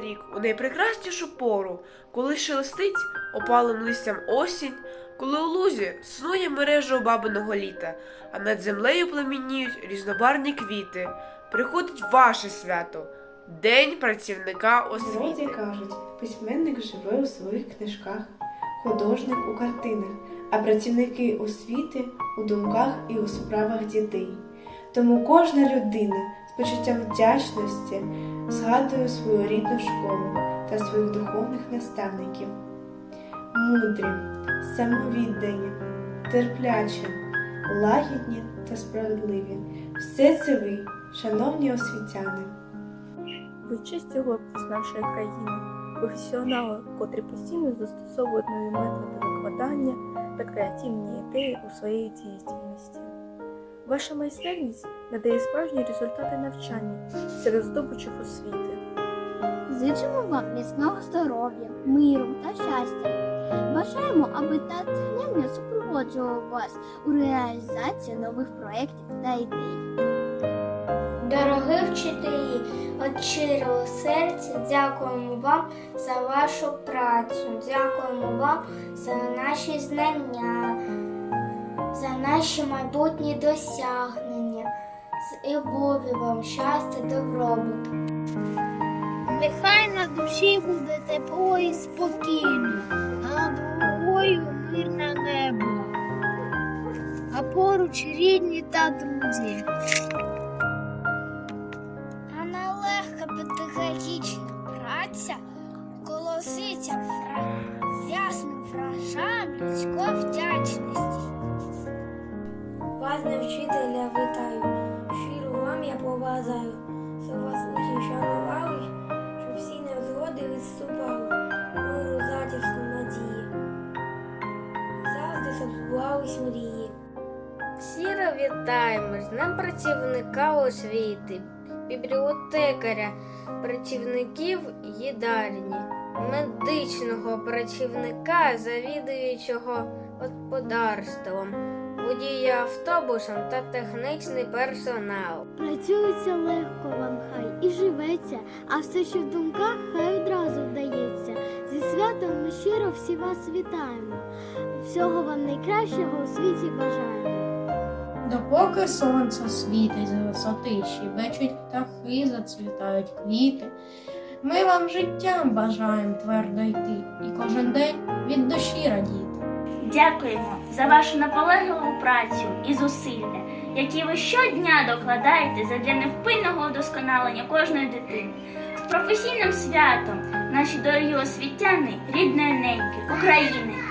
рік у найпрекраснішу пору, коли шелестить опалим листям осінь, коли у лузі снує мережа бабиного літа, а над землею пламеніють різнобарні квіти. Приходить ваше свято День працівника освіти. кажуть, письменник живе у своїх книжках, художник у картинах, а працівники освіти у думках і у справах дітей. Тому кожна людина почуттям вдячності згадує свою рідну школу та своїх духовних наставників. Мудрі, самовіддані, терплячі, лагідні та справедливі. Все це ви, шановні освітяни. Ви чисті хлопці з нашої країни, професіонали, котрі постійно застосовують нові методи викладання та креативні ідеї у своїй діяльності. Ваша майстерність надає справжні результати навчання серед здобучів освіти. Зичимо вам міцного здоров'я, миру та щастя. Бажаємо, аби натхнення супроводжував вас у реалізації нових проєктів та ідей. Дорогі вчителі, від щирого серця дякуємо вам за вашу працю, дякуємо вам за наші знання, за наші майбутні досягнення, з любові вам щастя, добробут. Нехай на душі буде тепло і спокійно, а над головою мирне небо, а поруч рідні та друзі. А нелегка педагогічна праця колоситься ясним фражам людської вдячності. Вас не вчителя щиро щоб вас учні шанували, щоб всі невзгоди відступали, миру, затіску, надії. Завжди щоб мрії. Щиро вітаємо з Днем працівника освіти, бібліотекаря, працівників їдальні, медичного працівника, завідуючого господарством, водія автобусом та технічний персонал. Працюється легко вам хай і живеться, а все, що в думках, хай одразу вдається. Зі святом ми щиро всі вас вітаємо. Всього вам найкращого у світі бажаємо. Допоки сонце світить з висоти, щебечуть птахи, зацвітають квіти. Ми вам життям бажаємо твердо йти і кожен день від душі радіти. Дякуємо за вашу наполегливу працю і зусилля, які ви щодня докладаєте задля невпинного удосконалення кожної дитини. З професійним святом, наші дорогі освітяни, рідної неньки, України.